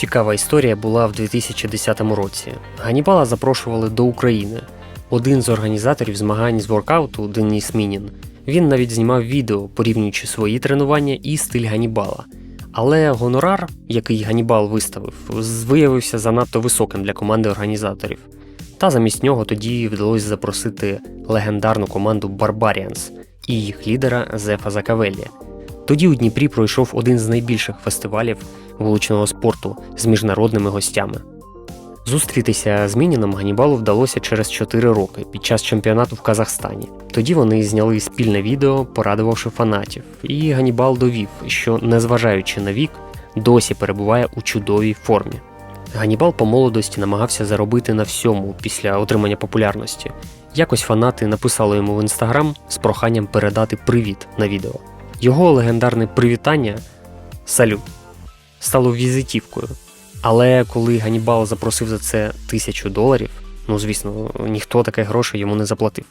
Цікава історія була в 2010 році. Ганібала запрошували до України. Один з організаторів змагань з воркауту Деніс Мінін. Він навіть знімав відео, порівнюючи свої тренування і стиль Ганібала. Але гонорар, який Ганібал виставив, виявився занадто високим для команди організаторів. Та замість нього тоді вдалося запросити легендарну команду Barbarians і їх лідера Зефа Закавеллі. Тоді у Дніпрі пройшов один з найбільших фестивалів вуличного спорту з міжнародними гостями. Зустрітися з Мініном Ганібалу вдалося через 4 роки під час чемпіонату в Казахстані. Тоді вони зняли спільне відео, порадувавши фанатів, і Ганібал довів, що, незважаючи на вік, досі перебуває у чудовій формі. Ганібал по молодості намагався заробити на всьому після отримання популярності. Якось фанати написали йому в інстаграм з проханням передати привіт на відео. Його легендарне привітання салют стало візитівкою. Але коли Ганібал запросив за це тисячу доларів, ну звісно, ніхто таке гроші йому не заплатив.